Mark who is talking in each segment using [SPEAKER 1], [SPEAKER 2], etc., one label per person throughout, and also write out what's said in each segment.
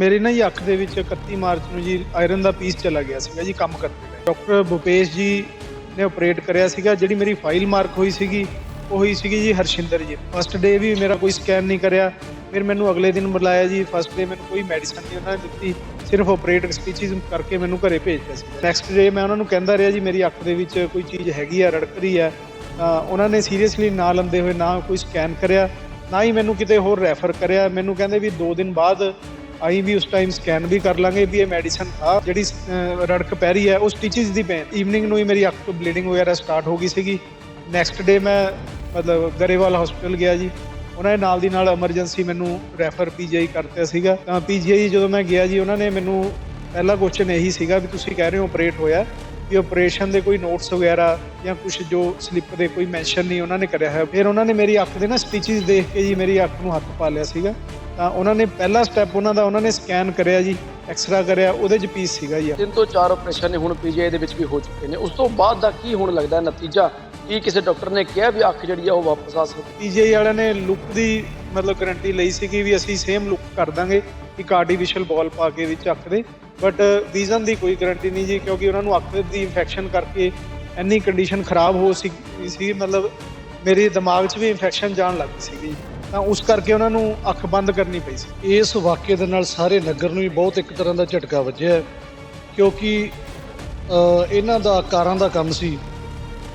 [SPEAKER 1] ਮੇਰੇ ਨਾ ਜੀ ਅੱਖ ਦੇ ਵਿੱਚ 31 ਮਾਰਚ ਨੂੰ ਜੀ ਆਇਰਨ ਦਾ ਪੀਸ ਚਲਾ ਗਿਆ ਸੀਗਾ ਜੀ ਕੰਮ ਕਰਦੇ ਟਾਈਮ ਡਾਕਟਰ ਭੁਪੇਸ਼ ਜੀ ਨੇ ਆਪਰੇਟ ਕਰਿਆ ਸੀਗਾ, ਜਿਹੜੀ ਮੇਰੀ ਫਾਈਲ ਮਾਰਕ ਹੋਈ ਸੀਗੀ, ਉਹ ਹੋਈ ਸੀਗੀ ਜੀ ਹਰਸ਼ਿੰਦਰ ਜੀ। ਫਸਟ ਡੇ ਵੀ ਮੇਰਾ ਕੋਈ ਸਕੈਨ ਨਹੀਂ ਕਰਿਆ, ਫਿਰ ਮੈਨੂੰ ਅਗਲੇ ਦਿਨ ਬੁਲਾਇਆ ਜੀ ਫਸਟ ਡੇ ਮੈਨੂੰ ਕੋਈ ਮੈਡੀਸਨ ਨਹੀਂ ਉਹਨਾਂ ਨੇ ਦਿੱਤੀ, ਸਿਰਫ ਆਪਰੇਟ ਸਟਿਚਸ ਕਰਕੇ ਮੈਨੂੰ ਘਰੇ ਭੇਜਿਆ ਸੀ। ਨੈਕਸਟ ਡੇ ਮੈਂ ਉਹਨਾਂ ਨੂੰ ਕਹਿੰਦਾ ਰਿਹਾ ਜੀ, ਮੇਰੀ ਅੱਖ ਦੇ ਵਿੱਚ ਕੋਈ ਚੀਜ਼ ਹੈਗੀ ਆ ਰੜਕ ਰਹੀ ਆ ਉਹਨਾਂ ਨੇ ਸੀਰੀਅਸਲੀ ਨਾ ਲੰਦੇ ਹੋਏ ਨਾ ਕੋਈ ਸਕੈਨ ਕਰਿਆ, ਨਾ ਹੀ ਮੈਨੂੰ ਕਿਤੇ ਹੋਰ ਰੈਫਰ ਕਰਿਆ। ਮੈਨੂੰ ਕਹਿੰਦੇ ਵੀ 2 ਦਿਨ ਬਾਅਦ ਅਸੀਂ ਵੀ ਉਸ ਟਾਈਮ ਸਕੈਨ ਵੀ ਕਰ ਲਾਂਗੇ ਵੀ ਇਹ ਮੈਡੀਸਨ ਆ, ਜਿਹੜੀ ਰੜਕ ਪੈ ਰਹੀ ਹੈ, ਉਹ ਸਟਿਚਸ ਦੀ ਪੈ ਈਵਨਿੰਗ ਨੂੰ ਹੀ ਮੇਰੀ ਅੱਖ ਤੋਂ ਬਲੀਡਿੰਗ ਵਗੈਰਾ ਸਟਾਰਟ ਹੋ ਗਈ ਸੀਗੀ। ਨੈਕਸਟ ਡੇ ਮੈਂ, ਮਤਲਬ ਗਰੇਵਾਲ ਹਸਪੀਟਲ ਗਿਆ ਜੀ। ਉਹਨਾਂ ਨੇ ਨਾਲ ਦੀ ਨਾਲ ਐਮਰਜੈਂਸੀ ਮੈਨੂੰ ਰੈਫਰ ਪੀਜੀਆਈ ਕਰਤਾ ਸੀਗਾ। ਤਾਂ ਪੀਜੀਆਈ ਜਦੋਂ ਮੈਂ ਗਿਆ ਜੀ, ਉਹਨਾਂ ਨੇ ਮੈਨੂੰ ਪਹਿਲਾ ਕੁਐਸਚਨ ਇਹੀ ਸੀਗਾ ਵੀ ਤੁਸੀਂ ਕਹਿ ਰਹੇ ਹੋ ਆਪਰੇਟ ਹੋਇਆ ਵੀ ਆਪਰੇਸ਼ਨ ਦੇ ਕੋਈ ਨੋਟਸ ਵਗੈਰਾ ਜਾਂ ਕੁਝ ਜੋ ਸਲਿੱਪ ਦੇ ਕੋਈ ਮੈਂਸ਼ਨ ਨਹੀਂ ਉਹਨਾਂ ਨੇ ਕਰਿਆ ਹੈ ਫਿਰ ਉਹਨਾਂ ਨੇ ਮੇਰੀ ਅੱਖ ਦੇ ਨਾ ਸਟਿਚਸ ਦੇਖ ਕੇ ਜੀ ਮੇਰੀ ਅੱਖ ਨੂੰ ਹੱਥ ਪਾ ਲਿਆ ਸੀਗਾ। ਤਾਂ ਉਹਨਾਂ ਨੇ ਪਹਿਲਾ ਸਟੈਪ ਉਹਨਾਂ ਦਾ ਉਹਨਾਂ ਨੇ ਸਕੈਨ ਕਰਿਆ ਜੀ ਐਕਸਰਾ ਕਰਿਆ ਉਹਦੇ ਚ ਪੀਸ ਸੀਗਾ ਜੀ।
[SPEAKER 2] ਤਿੰਨ ਤੋਂ ਚਾਰ ਆਪਰੇਸ਼ਨ ਨੇ ਹੁਣ ਪੀਜੀਆਈ ਦੇ ਵਿੱਚ ਵੀ ਹੋ ਚੁੱਕੇ ਨੇ। ਉਸ ਤੋਂ ਬਾਅਦ ਦਾ ਕੀ ਹੁਣ ਲੱਗਦਾ ਨਤੀਜਾ? ਕੀ ਕਿਸੇ ਡਾਕਟਰ ਨੇ ਕਿਹਾ ਵੀ ਅੱਖ ਜਿਹੜੀ ਆ ਉਹ ਵਾਪਸ ਆ ਸਕਦੀ?
[SPEAKER 1] ਪੀਜੀਆਈ ਵਾਲਿਆਂ ਨੇ ਲੁੱਕ ਦੀ ਮਤਲਬ ਗਾਰੰਟੀ ਲਈ ਸੀਗੀ ਵੀ ਅਸੀਂ ਸੇਮ ਲੁੱਕ ਕਰ ਦਾਂਗੇ ਇੱਕ ਆਰਟੀਫੀਸ਼ੀਅਲ ਬਾਲ ਪਾ ਕੇ ਵਿੱਚ ਅੱਖ ਦੇ। ਬਟ ਵਿਜ਼ਨ ਦੀ ਕੋਈ ਗਾਰੰਟੀ ਨਹੀਂ ਜੀ ਕਿਉਂਕਿ ਉਹਨਾਂ ਨੂੰ ਅੱਖ ਦੀ ਇਨਫੈਕਸ਼ਨ ਕਰਕੇ ਇੰਨੀ ਕੰਡੀਸ਼ਨ ਖਰਾਬ ਹੋ ਸੀ ਸੀ ਮਤਲਬ ਮੇਰੇ ਦਿਮਾਗ 'ਚ ਵੀ ਇਨਫੈਕਸ਼ਨ ਜਾਣ ਲੱਗ ਸੀਗੀ ਤਾਂ ਉਸ ਕਰਕੇ ਉਹਨਾਂ ਨੂੰ ਅੱਖ ਬੰਦ ਕਰਨੀ ਪਈ ਸੀ।
[SPEAKER 3] ਇਸ ਵਾਕਿਏ ਦੇ ਨਾਲ ਸਾਰੇ ਨਗਰ ਨੂੰ ਵੀ ਬਹੁਤ ਇੱਕ ਤਰ੍ਹਾਂ ਦਾ ਝਟਕਾ ਵੱਜਿਆ ਕਿਉਂਕਿ ਇਹਨਾਂ ਦਾ ਕਾਰਾਂ ਦਾ ਕੰਮ ਸੀ।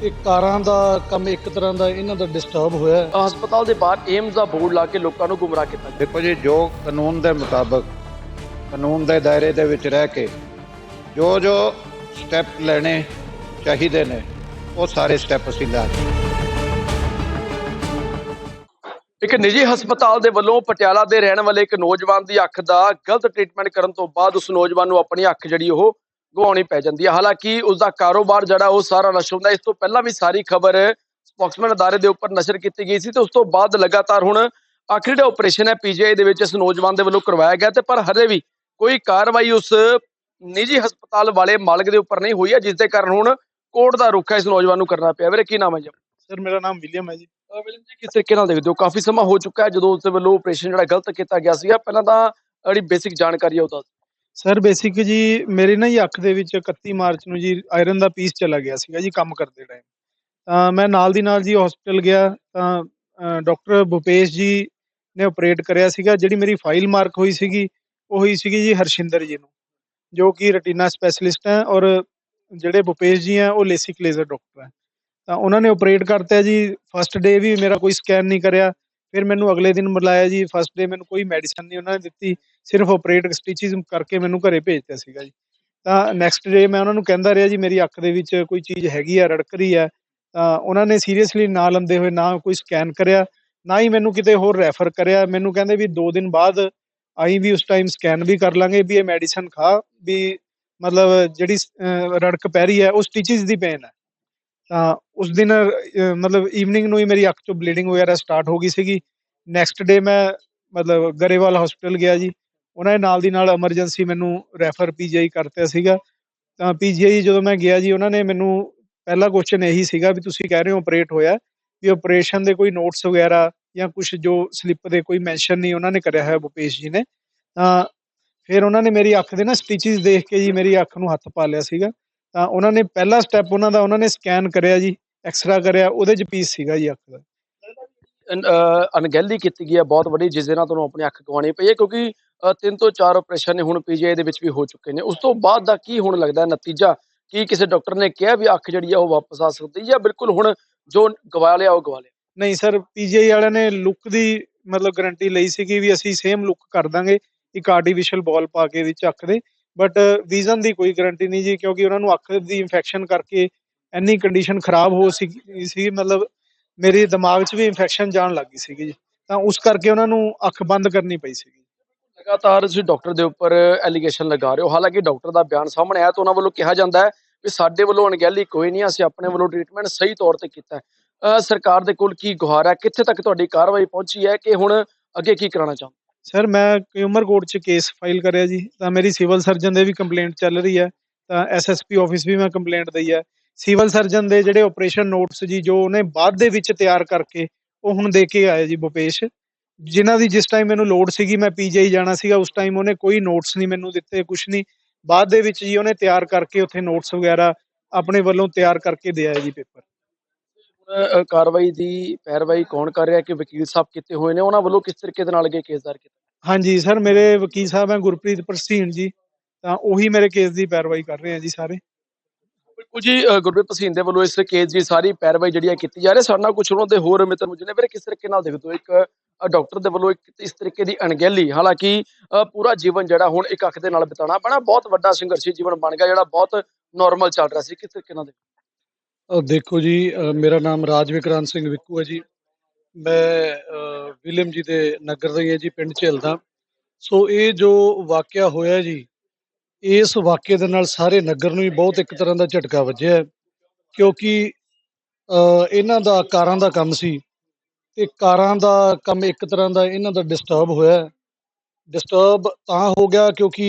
[SPEAKER 3] ਇਹ ਕਾਰਾਂ ਦਾ ਕੰਮ ਇੱਕ ਤਰ੍ਹਾਂ ਦਾ ਇਹਨਾਂ ਦਾ ਡਿਸਟਰਬ ਹੋਇਆ
[SPEAKER 2] ਹਸਪਤਾਲ ਦੇ ਬਾਹਰ ਏਮਸ ਦਾ ਬੋਰਡ ਲਾ ਕੇ ਲੋਕਾਂ ਨੂੰ ਗੁੰਮਰਾਹ ਕੀਤਾ
[SPEAKER 4] ਦੇਖੋ ਜੀ ਜੋ ਕਾਨੂੰਨ ਦੇ ਮੁਤਾਬਕ ਕਾਨੂੰਨ ਦੇ ਦਾਇਰੇ ਦੇ ਵਿੱਚ ਰਹਿ ਕੇ ਜੋ ਜੋ ਸਟੈਪ ਲੈਣੇ ਚਾਹੀਦੇ ਨੇ ਉਹ ਸਾਰੇ ਸਟੈਪ ਅਸੀਂ ਲੈ ਰਹੇ
[SPEAKER 2] ਇੱਕ ਨਿੱਜੀ ਹਸਪਤਾਲ ਦੇ ਵੱਲੋਂ ਪਟਿਆਲਾ ਦੇ ਰਹਿਣ ਵਾਲੇ ਇੱਕ ਨੌਜਵਾਨ ਦੀ ਅੱਖ ਦਾ ਗਲਤ ਟ੍ਰੀਟਮੈਂਟ ਕਰਨ ਤੋਂ ਬਾਅਦ ਉਸ ਨੌਜਵਾਨ ਨੂੰ ਆਪਣੀ ਅੱਖ ਜਿਹੜੀ ਉਹ ਗਵਾਉਣੀ ਪੈ ਜਾਂਦੀ ਹੈ। ਹਾਲਾਂਕਿ ਉਸ ਦਾ ਕਾਰੋਬਾਰ ਜਿਹੜਾ ਉਹ ਸਾਰਾ ਨਸ਼ਟ ਹੁੰਦਾ ਇਸ ਤੋਂ ਪਹਿਲਾਂ ਵੀ ਸਾਰੀ ਖਬਰ ਸਪੋਕਸਮੈਨ ਅਦਾਰੇ ਦੇ ਉੱਪਰ ਨਸ਼ਰ ਕੀਤੀ ਗਈ ਸੀ ਤੇ ਉਸ ਤੋਂ ਬਾਅਦ ਲਗਾਤਾਰ ਹੁਣ ਆਖਰੀ ਜਿਹੜਾ ਆਪਰੇਸ਼ਨ ਹੈ ਪੀਜੀਆਈ ਦੇ ਵਿੱਚ ਇਸ ਨੌਜਵਾਨ ਦੇ ਵੱਲੋਂ ਕਰਵਾਇਆ ਗਿਆ ਤੇ ਪਰ ਹਰੇ ਵੀ ਕੋਈ ਕਾਰਵਾਈ ਉਸ ਨਿੱਜੀ ਹਸਪਤਾਲ ਵਾਲੇ ਮਾਲਕ ਦੇ ਉੱਪਰ ਨਹੀਂ ਹੋਈ ਹੈ। ਜਿਸ ਦੇ ਕਾਰਨ ਹੁਣ ਕੋਰਟ ਦਾ ਰੁੱਖ ਹੈ ਇਸ ਨੌਜਵਾਨ ਨੂੰ ਕਰਨਾ ਪਿਆ। ਵੀਰੇ, ਕੀ ਨਾਮ ਹੈ ਜੀ
[SPEAKER 1] ਸਰ, ਮੇਰਾ ਨਾਮ ਵਿਲੀਅਮ ਹੈ ਜੀ।
[SPEAKER 2] ਅਹ ਜੀ ਕਿਸ ਤਰੀਕੇ ਨਾਲ ਦੇਖਦੇ ਹੋ, ਕਾਫੀ ਸਮਾਂ ਹੋ ਚੁੱਕਾ ਹੈ ਜਦੋਂ ਉਸ ਦੇ ਵੱਲੋਂ ਆਪਰੇਸ਼ਨ ਜਿਹੜਾ ਗਲਤ ਕੀਤਾ ਗਿਆ ਸੀਗਾ। ਪਹਿਲਾਂ ਤਾਂ ਜਿਹੜੀ ਬੇਸਿਕ ਜਾਣਕਾਰੀ ਹੈ ਉਹ ਦੱਸ
[SPEAKER 1] ਸਰ ਬੇਸਿਕ ਜੀ, ਮੇਰੇ ਨਾ ਜੀ ਅੱਖ ਦੇ ਵਿੱਚ 31 ਮਾਰਚ ਨੂੰ ਜੀ ਆਇਰਨ ਦਾ ਪੀਸ ਚਲਾ ਗਿਆ ਸੀਗਾ ਜੀ ਕੰਮ ਕਰਦੇ ਟਾਈਮ ਤਾਂ ਮੈਂ ਨਾਲ ਦੀ ਨਾਲ ਜੀ ਹਸਪੀਟਲ ਗਿਆ, ਤਾਂ ਡਾਕਟਰ ਭੁਪੇਸ਼ ਜੀ ਨੇ ਆਪਰੇਟ ਕਰਿਆ ਸੀਗਾ, ਜਿਹੜੀ ਮੇਰੀ ਫਾਈਲ ਮਾਰਕ ਹੋਈ ਸੀਗੀ, ਉਹ ਹੋਈ ਸੀਗੀ ਜੀ ਹਰਸ਼ਿੰਦਰ ਜੀ ਨੂੰ, ਜੋ ਕਿ ਰਟੀਨਾ ਸਪੈਸ਼ਲਿਸਟ ਹੈ ਔਰ ਜਿਹੜੇ ਭੁਪੇਸ਼ ਜੀ ਹੈ ਉਹ ਲੇਸਿਕ ਲੇਜ਼ਰ ਡਾਕਟਰ ਹੈ। ਤਾਂ ਉਹਨਾਂ ਨੇ ਆਪਰੇਟ ਕਰਤਾ ਜੀ। ਫਸਟ ਡੇ ਵੀ ਮੇਰਾ ਕੋਈ ਸਕੈਨ ਨਹੀਂ ਕਰਿਆ। ਫਿਰ ਮੈਨੂੰ ਅਗਲੇ ਦਿਨ ਬੁਲਾਇਆ ਜੀ। ਫਸਟ ਡੇ ਮੈਨੂੰ ਕੋਈ ਮੈਡੀਸਨ ਨਹੀਂ ਉਹਨਾਂ ਨੇ ਦਿੱਤੀ। ਸਿਰਫ ਆਪਰੇਟ ਸਟਿਚਸ ਕਰਕੇ ਮੈਨੂੰ ਘਰੇ ਭੇਜਿਆ ਸੀਗਾ ਜੀ। ਤਾਂ ਨੈਕਸਟ ਡੇ ਮੈਂ ਉਹਨਾਂ ਨੂੰ ਕਹਿੰਦਾ ਰਿਹਾ ਜੀ, ਮੇਰੀ ਅੱਖ ਦੇ ਵਿੱਚ ਕੋਈ ਚੀਜ਼ ਹੈਗੀ ਆ ਰੜਕ ਰਹੀ ਆ। ਤਾਂ ਉਹਨਾਂ ਨੇ ਸੀਰੀਅਸਲੀ ਨਾ ਲੰਦੇ ਹੋਏ ਨਾ ਕੋਈ ਸਕੈਨ ਕਰਿਆ, ਨਾ ਹੀ ਮੈਨੂੰ ਕਿਤੇ ਹੋਰ ਰੈਫਰ ਕਰਿਆ। ਮੈਨੂੰ ਕਹਿੰਦੇ ਵੀ 2 ਦਿਨ ਬਾਅਦ ਆਈ ਵੀ ਉਸ ਟਾਈਮ ਸਕੈਨ ਵੀ ਕਰ ਲਾਂਗੇ ਵੀ ਇਹ ਮੈਡੀਸਨ ਖਾ, ਵੀ ਮਤਲਬ ਜਿਹੜੀ ਰੜਕ ਪੈ ਰਹੀ ਹੈ, ਉਹ ਸਟਿਚਸ ਦੀ ਪੇਨ ਹੈ। ਉਸ ਦਿਨ ਮਤਲਬ ਈਵਨਿੰਗ ਨੂੰ ਹੀ ਮੇਰੀ ਅੱਖ ਤੋਂ ਬਲੀਡਿੰਗ ਵਗੈਰਾ ਸਟਾਰਟ ਹੋ ਗਈ ਸੀਗੀ। ਨੈਕਸਟ ਡੇ ਮੈਂ, ਮਤਲਬ ਗਰੇਵਾਲ ਹਸਪੀਟਲ ਗਿਆ ਜੀ। ਉਹਨਾਂ ਨੇ ਨਾਲ ਦੀ ਨਾਲ ਐਮਰਜੈਂਸੀ ਮੈਨੂੰ ਰੈਫਰ ਪੀਜੀਆਈ ਕਰਤਾ ਸੀਗਾ। ਤਾਂ ਪੀਜੀਆਈ ਜਦੋਂ ਮੈਂ ਗਿਆ ਜੀ, ਉਹਨਾਂ ਨੇ ਮੈਨੂੰ ਪਹਿਲਾ ਕੁਐਸਚਨ ਇਹੀ ਸੀਗਾ ਵੀ ਤੁਸੀਂ ਕਹਿ ਰਹੇ ਹੋ ਆਪਰੇਟ ਹੋਇਆ ਵੀ ਆਪਰੇਸ਼ਨ ਦੇ ਕੋਈ ਨੋਟਸ ਵਗੈਰਾ ਜਾਂ ਕੁਝ ਜੋ ਸਲਿੱਪ ਦੇ ਕੋਈ ਮੈਂਸ਼ਨ ਨਹੀਂ ਉਹਨਾਂ ਨੇ ਕਰਿਆ ਹੋਇਆ ਭੁਪੇਸ਼ ਜੀ ਨੇ। ਤਾਂ ਫਿਰ ਉਹਨਾਂ ਨੇ ਮੇਰੀ ਅੱਖ ਦੇ ਨਾ ਸਟਿਚਸ ਦੇਖ ਕੇ ਜੀ ਮੇਰੀ ਅੱਖ ਨੂੰ ਹੱਥ ਪਾ ਲਿਆ ਸੀਗਾ। ਤਾਂ ਉਹਨਾਂ ਨੇ ਪਹਿਲਾ ਸਟੈਪ ਉਹਨਾਂ ਦਾ ਉਹਨਾਂ ਨੇ ਸਕੈਨ ਕਰਿਆ ਜੀ ਐਕਸਰਾ ਕਰਿਆ ਉਹਦੇ ਚ ਪੀਸ ਸੀਗਾ ਜੀ ਅੱਖ ਦਾ।
[SPEAKER 2] ਅਣਗਹਿਲੀ ਕੀਤੀ ਗਈ ਹੈ ਬਹੁਤ ਵੱਡੀ ਜਿਸ ਦੇ ਨਾਲ ਤੁਹਾਨੂੰ ਆਪਣੀ ਅੱਖ ਗਵਾਉਣੀ ਪਈ ਹੈ ਕਿਉਂਕਿ ਤਿੰਨ ਤੋਂ ਚਾਰ ਆਪਰੇਸ਼ਨ ਨੇ ਹੁਣ ਪੀਜੀਆਈ ਦੇ ਵਿੱਚ ਵੀ ਹੋ ਚੁੱਕੇ ਨੇ। ਉਸ ਤੋਂ ਬਾਅਦ ਦਾ ਕੀ ਹੁਣ ਲੱਗਦਾ ਨਤੀਜਾ? ਕੀ ਕਿਸੇ ਡਾਕਟਰ ਨੇ ਕਿਹਾ ਵੀ ਅੱਖ ਜਿਹੜੀ ਆ ਉਹ ਵਾਪਸ ਆ ਸਕਦੀ ਹੈ ਜਾਂ ਬਿਲਕੁਲ ਹੁਣ ਜੋ ਗਵਾ ਲਿਆ ਉਹ ਗਵਾ ਲਿਆ?
[SPEAKER 1] ਨਹੀਂ ਸਰ ਪੀਜੀਆਈ ਵਾਲਿਆਂ ਨੇ ਲੁੱਕ ਦੀ ਮਤਲਬ ਗਾਰੰਟੀ ਲਈ ਸੀਗੀ ਵੀ ਅਸੀਂ ਸੇਮ ਲੁੱਕ ਕਰ ਦਾਂਗੇ ਇੱਕ ਆਰਟੀਫੀਸ਼ੀਅਲ ਬਾਲ ਪਾ ਕੇ ਵਿੱਚ ਅੱਖ ਦੇ। ਬਟ ਵਿਜ਼ਨ uh, ਦੀ ਕੋਈ ਗਾਰੰਟੀ ਨਹੀਂ ਜੀ, ਕਿਉਂਕਿ ਉਹਨਾਂ ਨੂੰ ਅੱਖ ਦੀ ਇਨਫੈਕਸ਼ਨ ਕਰਕੇ ਇੰਨੀ ਕੰਡੀਸ਼ਨ ਖਰਾਬ ਹੋ ਸੀ ਸੀ, ਮਤਲਬ ਮੇਰੇ ਦਿਮਾਗ 'ਚ ਵੀ ਇਨਫੈਕਸ਼ਨ ਜਾਣ ਲੱਗ ਗਈ ਸੀਗੀ ਜੀ। ਤਾਂ ਉਸ ਕਰਕੇ ਉਹਨਾਂ ਨੂੰ ਅੱਖ ਬੰਦ ਕਰਨੀ ਪਈ ਸੀਗੀ।
[SPEAKER 2] ਲਗਾਤਾਰ ਤੁਸੀਂ ਡਾਕਟਰ ਦੇ ਉੱਪਰ ਐਲੀਗੇਸ਼ਨ ਲਗਾ ਰਹੇ ਹੋ। ਹਾਲਾਂਕਿ ਡਾਕਟਰ ਦਾ ਬਿਆਨ ਸਾਹਮਣੇ ਆਇਆ ਤਾਂ ਉਹਨਾਂ ਵੱਲੋਂ ਕਿਹਾ ਜਾਂਦਾ ਹੈ ਵੀ ਸਾਡੇ ਵੱਲੋਂ ਅਣਗਹਿਲੀ ਕੋਈ ਨਹੀਂ, ਅਸੀਂ ਆਪਣੇ ਵੱਲੋਂ ਟ੍ਰੀਟਮੈਂਟ ਸਹੀ ਤੌਰ ਤੇ ਕੀਤਾ ਸਰਕਾਰ ਦੇ ਕੋਲ ਕੀ ਗੁਹਾਰ ਹੈ? ਕਿੱਥੇ ਤੱਕ ਤੁਹਾਡੀ ਕਾਰਵਾਈ ਪਹੁੰਚੀ ਹੈ? ਕਿ ਹੁਣ ਅੱਗੇ ਕੀ ਕਰਾਉਣਾ ਚਾਹੁੰਦੇ
[SPEAKER 1] ਸਰ ਮੈਂ ਕੰਜ਼ਿਊਮਰ ਕੋਰਟ 'ਚ ਕੇਸ ਫਾਈਲ ਕਰਿਆ ਜੀ, ਤਾਂ ਮੇਰੀ ਸਿਵਲ ਸਰਜਨ ਦੇ ਵੀ ਕੰਪਲੇਂਟ ਚੱਲ ਰਹੀ ਹੈ, ਤਾਂ ਐਸਐਸਪੀ ਆਫਿਸ ਵੀ ਮੈਂ ਕੰਪਲੇਂਟ ਦਈ ਹੈ। ਸਿਵਲ ਸਰਜਨ ਦੇ ਜਿਹੜੇ ਆਪਰੇਸ਼ਨ ਨੋਟਸ ਜੀ, ਜੋ ਉਹਨੇ ਬਾਅਦ ਦੇ ਵਿੱਚ ਤਿਆਰ ਕਰਕੇ, ਉਹ ਹੁਣ ਦੇ ਕੇ ਆਇਆ ਜੀ ਭੁਪੇਸ਼ ਜਿਨ੍ਹਾਂ ਦੀ ਜਿਸ ਟਾਈਮ ਮੈਨੂੰ ਲੋੜ ਸੀਗੀ, ਮੈਂ ਪੀਜੀਆਈ ਜਾਣਾ ਸੀਗਾ, ਉਸ ਟਾਈਮ ਉਹਨੇ ਕੋਈ ਨੋਟਸ ਨਹੀਂ ਮੈਨੂੰ ਦਿੱਤੇ, ਕੁਛ ਨਹੀਂ। ਬਾਅਦ ਦੇ ਵਿੱਚ ਜੀ ਉਹਨੇ ਤਿਆਰ ਕਰਕੇ ਉੱਥੇ ਨੋਟਸ ਵਗੈਰਾ ਆਪਣੇ ਵੱਲੋਂ ਤਿਆਰ ਕਰਕੇ ਦਿਆ ਹੈ ਜੀ ਪੇਪਰ
[SPEAKER 2] ਕਾਰਵਾਈ ਦੀ ਪੈਰਵਾਈ ਕੌਣ ਕਰ ਰਿਹਾ ਕਿ ਵਕੀਲ ਸਾਹਿਬ ਕਿਤੇ ਹੋਏ ਨੇ? ਉਹਨਾਂ ਵੱਲੋਂ ਕਿਸ ਤਰੀਕੇ ਦੇ ਨਾਲ ਅੱਗੇ ਕੇਸ ਦਾਇਰ ਕੀਤਾ?
[SPEAKER 1] ਹਾਂਜੀ ਸਰ ਮੇਰੇ ਵਕੀਲ ਸਾਹਿਬ ਹੈ ਗੁਰਪ੍ਰੀਤ ਪ੍ਰਸੀਨ ਜੀ। ਤਾਂ ਉਹੀ ਮੇਰੇ ਕੇਸ ਦੀ ਪੈਰਵਾਈ ਕਰ ਰਹੇ ਆ ਜੀ ਸਾਰੇ।
[SPEAKER 2] ਬਿਲਕੁਲ ਜੀ ਗੁਰਪ੍ਰੀਤ ਸਿੰਘ ਦੇ ਵੱਲੋਂ ਇਸ ਕੇਸ ਦੀ ਸਾਰੀ ਪੈਰਵਾਈ ਜਿਹੜੀ ਹੈ ਕੀਤੀ ਜਾ ਰਹੀ ਸਾਡੇ ਨਾਲ ਕੁਝ ਉਹਨਾਂ ਦੇ ਹੋਰ ਮਿੱਤਰ ਮੁਝੇ ਨੇ। ਵੀਰੇ ਕਿਸ ਤਰੀਕੇ ਨਾਲ ਦੇਖਦੇ ਹੋ? ਇੱਕ ਡਾਕਟਰ ਦੇ ਵੱਲੋਂ ਇੱਕ ਇਸ ਤਰੀਕੇ ਦੀ ਅਣਗਹਿਲੀ ਹਾਲਾਂਕਿ ਪੂਰਾ ਜੀਵਨ ਜਿਹੜਾ ਹੁਣ ਇੱਕ ਅੱਖ ਦੇ ਨਾਲ ਬਿਤਾਉਣਾ ਬੜਾ ਬਹੁਤ ਵੱਡਾ ਸੰਘਰਸ਼ੀ ਜੀਵਨ ਬਣ ਗਿਆ ਜਿਹੜਾ ਬਹੁਤ ਨਾਰਮਲ ਚੱਲ ਰਿਹਾ ਸੀ। ਕਿਸ ਤਰੀਕੇ ਨਾਲ
[SPEAKER 3] ਦੇਖੋ ਜੀ ਮੇਰਾ ਨਾਮ ਰਾਜ ਵਿਕਰਾਂਤ ਸਿੰਘ ਵਿੱਕੂ ਹੈ ਜੀ। ਮੈਂ ਅ, ਵਿਲੀਅਮ ਜੀ ਦੇ ਨਗਰ ਦਾ ਹੀ ਹੈ ਜੀ ਪਿੰਡ ਝੇਲਦਾ। ਸੋ ਇਹ ਜੋ ਵਾਕਿਆ ਹੋਇਆ ਜੀ ਇਸ ਵਾਕਿਆ ਦੇ ਨਾਲ ਸਾਰੇ ਨਗਰ ਨੂੰ ਹੀ ਬਹੁਤ ਇੱਕ ਤਰ੍ਹਾਂ ਦਾ ਝਟਕਾ ਵੱਜਿਆ ਕਿਉਂਕਿ ਇਹਨਾਂ ਦਾ ਕਾਰਾਂ ਦਾ ਕੰਮ ਸੀ ਤੇ ਕਾਰਾਂ ਦਾ ਕੰਮ ਇੱਕ ਤਰ੍ਹਾਂ ਦਾ ਇਹਨਾਂ ਦਾ ਡਿਸਟਰਬ ਹੋਇਆ ਡਿਸਟਰਬ ਤਾਂ ਹੋ ਗਿਆ ਕਿਉਂਕਿ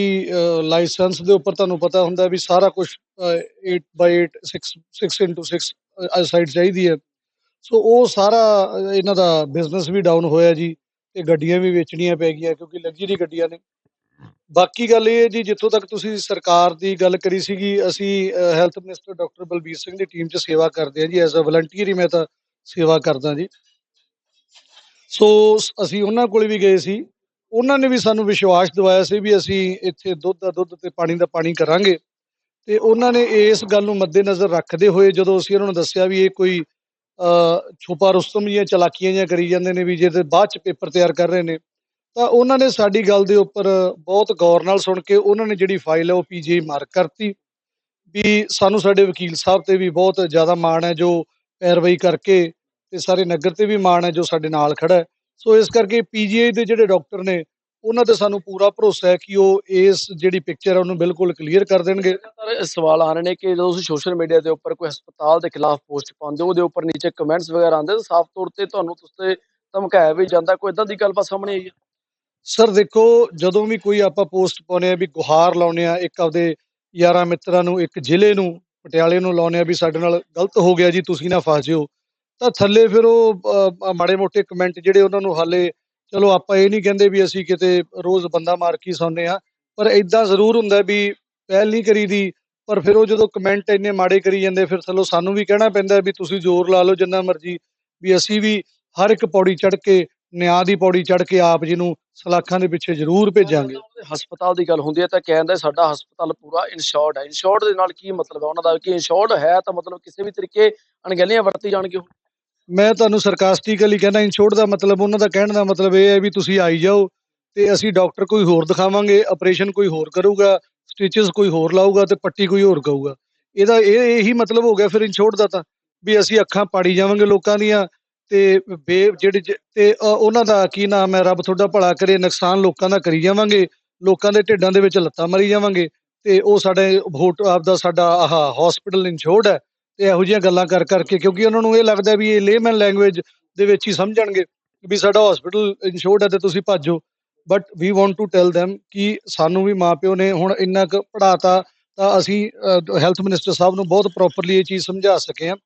[SPEAKER 3] ਲਾਇਸੈਂਸ ਦੇ ਉੱਪਰ ਤੁਹਾਨੂੰ ਪਤਾ ਹੁੰਦਾ ਵੀ ਸਾਰਾ ਕੁਝ 8/8 6 6 6 ਸਾਈਡ ਚਾਹੀਦੀ ਹੈ। ਸੋ ਉਹ ਸਾਰਾ ਇਹਨਾਂ ਦਾ ਬਿਜ਼ਨਸ ਵੀ ਡਾਊਨ ਹੋਇਆ ਜੀ ਤੇ ਗੱਡੀਆਂ ਵੀ ਵੇਚਣੀਆਂ ਪੈ ਗਈਆਂ ਕਿਉਂਕਿ ਲਗਜ਼ਰੀ ਗੱਡੀਆਂ ਨੇ। ਬਾਕੀ ਗੱਲ ਇਹ ਹੈ ਜੀ, ਜਿੱਥੋਂ ਤੱਕ ਤੁਸੀਂ ਸਰਕਾਰ ਦੀ ਗੱਲ ਕਰੀ ਸੀਗੀ, ਅਸੀਂ health minister doctor Balbir Singh ਦੀ ਟੀਮ 'ਚ ਸੇਵਾ ਕਰਦੇ ਹਾਂ ਜੀ ਐਜ਼ ਅ ਵਲੰਟੀਅਰ ਹੀ ਮੈਂ ਤਾਂ ਸੇਵਾ ਕਰਦਾ ਜੀ। ਸੋ ਅਸੀਂ ਉਹਨਾਂ ਕੋਲ ਵੀ ਗਏ ਸੀ। ਉਹਨਾਂ ਨੇ ਵੀ ਸਾਨੂੰ ਵਿਸ਼ਵਾਸ ਦਿਵਾਇਆ ਸੀ ਵੀ ਅਸੀਂ ਇੱਥੇ ਦੁੱਧ ਦਾ ਦੁੱਧ ਤੇ ਪਾਣੀ ਦਾ ਪਾਣੀ ਕਰਾਂਗੇ। ਤੇ ਉਹਨਾਂ ਨੇ ਇਸ ਗੱਲ ਨੂੰ ਮੱਦੇਨਜ਼ਰ ਰੱਖਦੇ ਹੋਏ ਜਦੋਂ ਅਸੀਂ ਉਹਨਾਂ ਨੂੰ ਦੱਸਿਆ ਵੀ ਇਹ ਕੋਈ ਛੁਪਾ ਰੁਸਤਮ ਜੀਆਂ ਚਲਾਕੀਆਂ ਜਿਹੀਆਂ ਕਰੀ ਜਾਂਦੇ ਨੇ ਵੀ ਜਿਹਦੇ ਬਾਅਦ ਚ ਪੇਪਰ ਤਿਆਰ ਕਰ ਰਹੇ ਨੇ, ਤਾਂ ਉਹਨਾਂ ਨੇ ਸਾਡੀ ਗੱਲ ਦੇ ਉੱਪਰ ਬਹੁਤ ਗੌਰ ਨਾਲ ਸੁਣ ਕੇ ਉਹਨਾਂ ਨੇ ਜਿਹੜੀ ਫਾਈਲ ਹੈ ਉਹ ਪੀਜੀ ਮਾਰਕ ਕਰਤੀ। ਵੀ ਸਾਨੂੰ ਸਾਡੇ ਵਕੀਲ ਸਾਹਿਬ ਤੇ ਵੀ ਬਹੁਤ ਜ਼ਿਆਦਾ ਮਾਣ ਹੈ ਜੋ ਪੈਰਵਾਈ ਕਰਕੇ ਤੇ ਸਾਰੇ ਨਗਰ ਤੇ ਵੀ ਮਾਣ ਹੈ ਜੋ ਸਾਡੇ ਨਾਲ ਖੜਾ ਹੈ। ਸੋ ਇਸ ਕਰਕੇ ਪੀਜੀਆਈ ਦੇ ਜਿਹੜੇ ਡਾਕਟਰ ਨੇ ਉਹਨਾਂ ਤੇ ਸਾਨੂੰ ਪੂਰਾ ਭਰੋਸਾ ਹੈ ਕਿ ਉਹ ਇਸ ਜਿਹੜੀ ਪਿਕਚਰ ਹੈ ਉਹਨੂੰ ਬਿਲਕੁਲ ਕਲੀਅਰ ਕਰ ਦੇਣਗੇ।
[SPEAKER 2] ਸਵਾਲ ਆ ਰਹੇ ਨੇ ਕਿ ਜਦੋਂ ਤੁਸੀਂ ਸੋਸ਼ਲ ਮੀਡੀਆ ਦੇ ਉੱਪਰ ਕੋਈ ਹਸਪਤਾਲ ਦੇ ਖਿਲਾਫ ਪੋਸਟ ਪਾਉਂਦੇ ਹੋ ਉਹਦੇ ਉੱਪਰ ਨੀਚੇ ਕਮੈਂਟਸ ਵਗੈਰਾ ਆਉਂਦੇ ਤਾਂ ਸਾਫ਼ ਤੌਰ ਤੇ ਤੁਹਾਨੂੰ ਤੁਸੀਂ ਧਮਕਾਇਆ ਵੀ ਜਾਂਦਾ ਕੋਈ ਇਦਾਂ ਦੀ ਗੱਲਬਾਤ ਸਾਹਮਣੇ ਆਈ ਹੈ?
[SPEAKER 3] ਸਰ ਦੇਖੋ ਜਦੋਂ ਵੀ ਕੋਈ ਆਪਾਂ ਪੋਸਟ ਪਾਉਨੇ ਆ ਵੀ ਗੁਹਾਰ ਲਾਉਨੇ ਆ ਇੱਕ ਆਪਦੇ ਯਾਰਾਂ ਮਿੱਤਰਾਂ ਨੂੰ ਇੱਕ ਜ਼ਿਲ੍ਹੇ ਨੂੰ ਪਟਿਆਲੇ ਨੂੰ ਲਾਉਨੇ ਆ ਵੀ ਸਾਡੇ ਨਾਲ ਗਲਤ ਹੋ ਗਿਆ ਜੀ ਤੁਸੀਂ ਨਾ ਫਸ ਜਿਓ। ਤਾਂ ਥੱਲੇ ਫਿਰ ਉਹ ਮਾੜੇ ਮੋਟੇ ਕਮੈਂਟ ਜਿਹੜੇ ਉਹਨਾਂ ਨੂੰ ਹਾਲੇ, ਚਲੋ ਆਪਾਂ ਇਹ ਨਹੀਂ ਕਹਿੰਦੇ ਵੀ ਅਸੀਂ ਕਿਤੇ ਰੋਜ਼ ਬੰਦਾ ਮਾਰ ਕੇ ਸੌਂਦੇ ਆ ਪਰ ਇਦਾਂ ਜ਼ਰੂਰ ਹੁੰਦਾ ਵੀ ਪਹਿਲ ਨਹੀਂ ਕਰੀਦੀ, ਪਰ ਫਿਰ ਉਹ ਜਦੋਂ ਕਮੈਂਟ ਇੰਨੇ ਮਾੜੇ ਕਰੀ ਜਾਂਦੇ, ਫਿਰ ਚਲੋ ਸਾਨੂੰ ਵੀ ਕਹਿਣਾ ਪੈਂਦਾ ਵੀ ਤੁਸੀਂ ਜ਼ੋਰ ਲਾ ਲਓ ਜਿੰਨਾ ਮਰਜ਼ੀ, ਵੀ ਅਸੀਂ ਵੀ ਹਰ ਇੱਕ ਪੌੜੀ ਚੜ ਕੇ, ਨਿਆਂ ਦੀ ਪੌੜੀ ਚੜ ਕੇ ਆਪ ਜੀ ਨੂੰ ਸਲਾਖਾਂ ਦੇ ਪਿੱਛੇ ਜ਼ਰੂਰ ਭੇਜਾਂਗੇ।
[SPEAKER 2] ਹਸਪਤਾਲ ਦੀ ਗੱਲ ਹੁੰਦੀ ਹੈ, ਤਾਂ ਕਹਿੰਦਾ ਸਾਡਾ ਹਸਪਤਾਲ ਪੂਰਾ ਇਨਸ਼ੋਰਡ ਹੈ। ਇਨਸ਼ੋਰਡ ਦੇ ਨਾਲ ਕੀ ਮਤਲਬ ਹੈ? ਉਹਨਾਂ ਦਾ ਕਿ ਇਨਸ਼ੋਰਡ ਹੈ ਤਾਂ ਮਤਲਬ ਕਿਸੇ ਵੀ ਤਰੀਕੇ ਅਣਗਹਿਲੀਆਂ ਵਰਤੀ ਜਾਣਗੇ
[SPEAKER 3] ਮੈਂ ਤੁਹਾਨੂੰ ਸਰਕਾਸਟਿਕਲੀ ਕਹਿੰਦਾ ਇਨਸ਼ੋਰਡ ਦਾ ਮਤਲਬ, ਉਹਨਾਂ ਦਾ ਕਹਿਣ ਦਾ ਮਤਲਬ ਇਹ ਹੈ ਵੀ ਤੁਸੀਂ ਆਈ ਜਾਓ ਤੇ ਅਸੀਂ ਡਾਕਟਰ ਕੋਈ ਹੋਰ ਦਿਖਾਵਾਂਗੇ ਆਪਰੇਸ਼ਨ ਕੋਈ ਹੋਰ ਕਰੂਗਾ ਸਟਿਚਸ ਕੋਈ ਹੋਰ ਲਾਊਗਾ ਤੇ ਪੱਟੀ ਕੋਈ ਹੋਰ ਕਹੂਗਾ ਇਹਦਾ ਇਹ ਇਹੀ ਮਤਲਬ ਹੋ ਗਿਆ ਫਿਰ ਇਨਸ਼ੋਰਡ ਦਾ ਤਾਂ, ਵੀ ਅਸੀਂ ਅੱਖਾਂ ਪਾੜੀ ਜਾਵਾਂਗੇ ਲੋਕਾਂ ਦੀਆਂ ਤੇ ਬੇ ਜਿਹੜੇ ਤੇ ਉਹਨਾਂ ਦਾ ਕੀ ਨਾਮ ਹੈ, ਰੱਬ ਤੁਹਾਡਾ ਭਲਾ ਕਰੇ, ਨੁਕਸਾਨ ਲੋਕਾਂ ਦਾ ਕਰੀ ਜਾਵਾਂਗੇ, ਲੋਕਾਂ ਦੇ ਢਿੱਡਾਂ ਦੇ ਵਿੱਚ ਲੱਤਾਂ ਮਾਰੀ ਜਾਵਾਂਗੇ ਤੇ ਉਹ ਸਾਡੇ, ਵੋਟ ਆਪਦਾ ਸਾਡਾ ਆਹ ਹਸਪੀਟਲ ਇਨਸ਼ੋਰਡ ਹੈ। ਤੇ ਇਹੋ ਜਿਹੀਆਂ ਗੱਲਾਂ ਕਰ ਕਰਕੇ, ਕਿਉਂਕਿ ਉਹਨਾਂ ਨੂੰ ਇਹ ਲੱਗਦਾ ਵੀ ਇਹ ਲੇਮਨ ਲੈਂਗੁਏਜ ਦੇ ਵਿੱਚ ਹੀ ਸਮਝਣਗੇ ਵੀ ਸਾਡਾ ਹਸਪੀਟਲ ਇਨਸ਼ੋਰਡ ਹੈ ਤੇ ਤੁਸੀਂ ਭੱਜੋ। But we want to tell them ਕਿ ਸਾਨੂੰ ਵੀ ਮਾਪਿਓ ਨੇ ਹੁਣ ਇੰਨਾ ਕੁ ਪੜਾਤਾ ਤਾਂ ਅਸੀਂ ਹੈਲਥ ਮਿਨਿਸਟਰ ਸਾਹਿਬ ਨੂੰ ਬਹੁਤ ਪ੍ਰੋਪਰਲੀ ਇਹ ਚੀਜ਼ ਸਮਝਾ ਸਕੇ ਹਾਂ।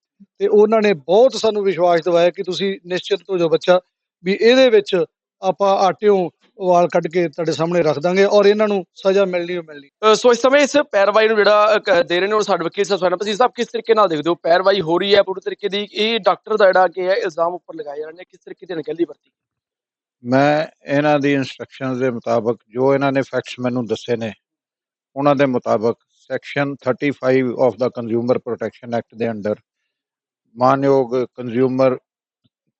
[SPEAKER 3] ਤੇ ਉਹਨਾਂ ਨੇ ਬਹੁਤ ਸਾਨੂੰ ਵਿਸ਼ਵਾਸ ਦਿਵਾਇਆ ਕਿ ਤੁਸੀਂ ਨਿਸ਼ਚਿਤ ਹੋ ਜਾਓ ਬੱਚਾ, ਵੀ ਇਹਦੇ ਵਿੱਚ ਆਪਾਂ ਆਟਿਓਂ ਵਾਲ ਕੱਢ ਕੇ ਤੁਹਾਡੇ ਸਾਹਮਣੇ ਰੱਖ ਦਾਂਗੇ ਔਰ ਇਹਨਾਂ ਨੂੰ ਸਜ਼ਾ ਮਿਲਣੀ ਓ ਮਿਲਣੀ।
[SPEAKER 2] ਸੋ ਇਸ ਸਮੇਂ ਇਸ ਪੈਰਵਾਈ ਨੂੰ ਜਿਹੜਾ ਦੇ ਰਹੇ ਨੇ ਉਹ ਸਾਡੇ ਵਕੀਲ ਸਾਹਿਬ ਸਵਰਨ ਪਤੀ ਸਾਹਿਬ ਕਿਸ ਤਰੀਕੇ ਨਾਲ ਦੇਖਦੇ ਹੋ? ਪੈਰਵਾਈ ਹੋ ਰਹੀ ਹੈ ਪੂਰੀ ਤਰੀਕੇ ਦੀ? ਇਹ ਡਾਕਟਰ ਦਾ ਜਿਹੜਾ ਕਿ ਹੈ ਇਲਜ਼ਾਮ ਉੱਪਰ ਲਗਾਏ ਜਾ ਰਹੇ ਨੇ ਕਿਸ ਤਰੀਕੇ ਦੀ ਅਣਗਹਿਲੀ ਵਰਤੀ?
[SPEAKER 4] ਮੈਂ ਇਹਨਾਂ ਦੀ ਇਨਸਟਰਕਸ਼ਨਸ ਦੇ ਮੁਤਾਬਕ ਜੋ ਇਹਨਾਂ ਨੇ ਫੈਕਟਸ ਮੈਨੂੰ ਦੱਸੇ ਨੇ ਉਹਨਾਂ ਦੇ ਮੁਤਾਬਕ ਸੈਕਸ਼ਨ 35 ਆਫ ਦਾ ਕੰਜ਼ਿਊਮਰ ਪ੍ਰੋਟੈਕਸ਼ਨ ਐਕਟ ਦੇ ਅੰਡਰ ਮਾਨਯੋਗ ਕੰਜ਼ਿਊਮਰ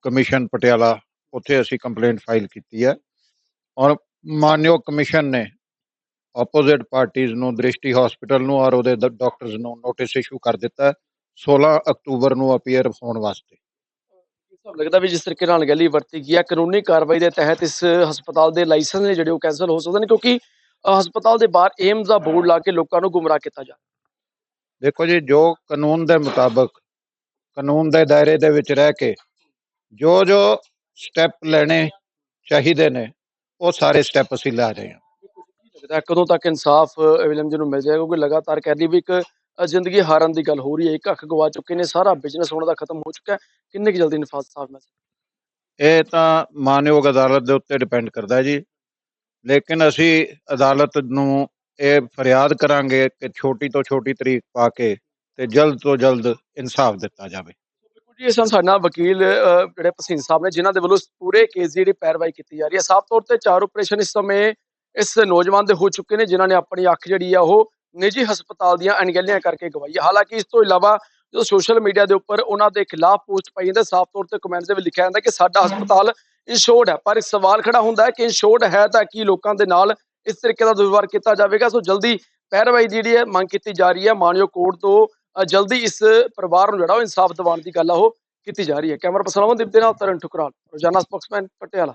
[SPEAKER 4] ਕਮਿਸ਼ਨ ਪਟਿਆਲਾ ਉੱਥੇ ਅਸੀਂ ਕੰਪਲੇਂਟ ਫਾਈਲ ਕੀਤੀ ਹੈ। ਔਰ ਮਾਨਯੋਗ ਕਮਿਸ਼ਨ ਨੇ ਆਪੋਜ਼ਿਟ ਪਾਰਟੀਆਂ ਨੂੰ ਦ੍ਰਿਸ਼ਟੀ ਹਸਪੀਟਲ ਨੂੰ ਔਰ ਉਹਦੇ ਡਾਕਟਰਸ ਨੂੰ ਨੋਟਿਸ ਇਸ਼ੂ ਕਰ ਦਿੱਤਾ ਹੈ 16 ਅਕਤੂਬਰ ਨੂੰ ਅਪੀਅਰ ਹੋਣ ਵਾਸਤੇ।
[SPEAKER 2] ਤੁਹਾਨੂੰ ਲੱਗਦਾ ਵੀ ਜਿਸ ਤਰੀਕੇ ਨਾਲ ਅਣਗਹਿਲੀ ਵਰਤੀ ਗਈ ਹੈ ਕਾਨੂੰਨੀ ਕਾਰਵਾਈ ਦੇ ਤਹਿਤ ਇਸ ਹਸਪਤਾਲ ਦੇ ਲਾਇਸੈਂਸ ਨੇ ਜਿਹੜੇ ਉਹ ਕੈਂਸਲ ਹੋ ਸਕਦੇ ਨੇ ਕਿਉਂਕਿ ਹਸਪਤਾਲ ਦੇ ਬਾਹਰ ਏਮਸ ਦਾ ਬੋਰਡ ਲਾ ਕੇ ਲੋਕਾਂ ਨੂੰ ਗੁੰਮਰਾਹ ਕੀਤਾ ਜਾ
[SPEAKER 4] ਦੇਖੋ ਜੀ ਜੋ ਕਾਨੂੰਨ ਦੇ ਮੁਤਾਬਕ ਕਾਨੂੰਨ ਦੇ ਦਾਇਰੇ ਦੇ ਵਿੱਚ ਰਹਿ ਕੇ ਜੋ ਜੋ ਸਟੈਪ ਲੈਣੇ ਚਾਹੀਦੇ ਨੇ ਉਹ ਸਾਰੇ ਸਟੈਪ ਅਸੀਂ ਲੈ ਰਹੇ ਹਾਂ।
[SPEAKER 2] ਲੱਗਦਾ ਕਦੋਂ ਤੱਕ ਇਨਸਾਫ ਵਿਲੀਅਮ ਜੀ ਨੂੰ ਮਿਲ ਜਾਏਗਾ? ਕਿਉਂਕਿ ਲਗਾਤਾਰ ਕਹਿ ਰਹੀ ਵੀ ਇੱਕ ਜ਼ਿੰਦਗੀ ਹਾਰਨ ਦੀ ਗੱਲ ਹੋ ਰਹੀ ਹੈ। ਇੱਕ ਅੱਖ ਗਵਾ ਚੁੱਕੇ ਨੇ ਸਾਰਾ ਬਿਜ਼ਨਸ ਉਹਨਾਂ ਦਾ ਖਤਮ ਹੋ ਚੁੱਕਾ ਹੈ। ਕਿੰਨੇ ਕੁ ਜਲਦੀ ਇਨਸਾਫ ਮਿਲ ਸਕਦਾ
[SPEAKER 4] ਇਹ ਤਾਂ ਮਾਨਯੋਗ ਅਦਾਲਤ ਦੇ ਉੱਤੇ ਡਿਪੈਂਡ ਕਰਦਾ ਹੈ ਜੀ। ਲੇਕਿਨ ਅਸੀਂ ਅਦਾਲਤ ਨੂੰ ਇਹ ਫਰਿਆਦ ਕਰਾਂਗੇ ਕਿ ਛੋਟੀ ਤੋਂ ਛੋਟੀ ਤਰੀਕ ਪਾ ਕੇ ਤੇ ਜਲਦ ਤੋਂ ਜਲਦ ਇਨਸਾਫ ਦਿੱਤਾ ਜਾਵੇ।
[SPEAKER 2] ਜੀ ਸਨ ਸਾਡੇ ਨਾਲ ਵਕੀਲ ਜਿਹੜੇ ਭਸੀਨ ਸਾਹਿਬ ਨੇ, ਜਿਨ੍ਹਾਂ ਦੇ ਵੱਲੋਂ ਪੂਰੇ ਕੇਸ ਦੀ ਜਿਹੜੀ ਪੈਰਵਾਈ ਕੀਤੀ ਜਾ ਰਹੀ ਹੈ। ਸਾਫ਼ ਤੌਰ ਤੇ ਚਾਰ ਆਪਰੇਸ਼ਨ ਇਸ ਸਮੇਂ ਇਸ ਨੌਜਵਾਨ ਦੇ ਹੋ ਚੁੱਕੇ ਨੇ, ਜਿਨ੍ਹਾਂ ਨੇ ਆਪਣੀ ਅੱਖ ਜਿਹੜੀ ਆ, ਉਹ ਨਿੱਜੀ ਹਸਪਤਾਲ ਦੀਆਂ ਅਣਗਹਿਲੀਆਂ ਕਰਕੇ ਗਵਾਈ ਹੈ। ਹਾਲਾਂਕਿ ਇਸ ਤੋਂ ਇਲਾਵਾ ਜਦੋਂ ਸੋਸ਼ਲ ਮੀਡੀਆ ਦੇ ਉੱਪਰ ਉਹਨਾਂ ਦੇ ਖਿਲਾਫ ਪੋਸਟ ਪਾਈ ਜਾਂਦੇ ਸਾਫ਼ ਤੌਰ ਤੇ ਕਮੈਂਟ ਦੇ ਵਿੱਚ ਲਿਖਿਆ ਜਾਂਦਾ ਕਿ ਸਾਡਾ ਹਸਪਤਾਲ ਇੰਸ਼ੋਰਡ ਹੈ, ਪਰ ਇੱਕ ਸਵਾਲ ਖੜਾ ਹੁੰਦਾ ਹੈ ਕਿ ਇੰਸ਼ੋਰਡ ਹੈ ਤਾਂ ਕੀ ਲੋਕਾਂ ਦੇ ਨਾਲ ਇਸ ਤਰੀਕੇ ਦਾ ਦੁਰਵਿਵਹਾਰ ਕੀਤਾ ਜਾਵੇਗਾ? ਸੋ ਜਲਦੀ ਪੈਰਵਾਈ ਦੀ ਜਿਹੜੀ ਹੈ, ਮੰਗ ਕੀਤੀ ਜਾ ਰਹੀ ਹੈ। ਮਾਨਯੋਗ ਕੋਰਟ ਤੋਂ ਜਲਦੀ ਇਸ ਪਰਿਵਾਰ ਨੂੰ ਜਿਹੜਾ ਉਹ ਇਨਸਾਫ ਦਿਵਾਉਣ ਦੀ ਗੱਲ ਆ ਉਹ ਕੀਤੀ ਜਾ ਰਹੀ ਹੈ। ਕੈਮਰਾ ਪਰਸਨ ਅਮਨਦੀਪ ਦੇ ਨਾਲ ਤਰਨ ਠੁਕਰਾਲ, ਰੋਜ਼ਾਨਾ ਸਪੋਕਸਮੈਨ ਪਟਿਆਲਾ।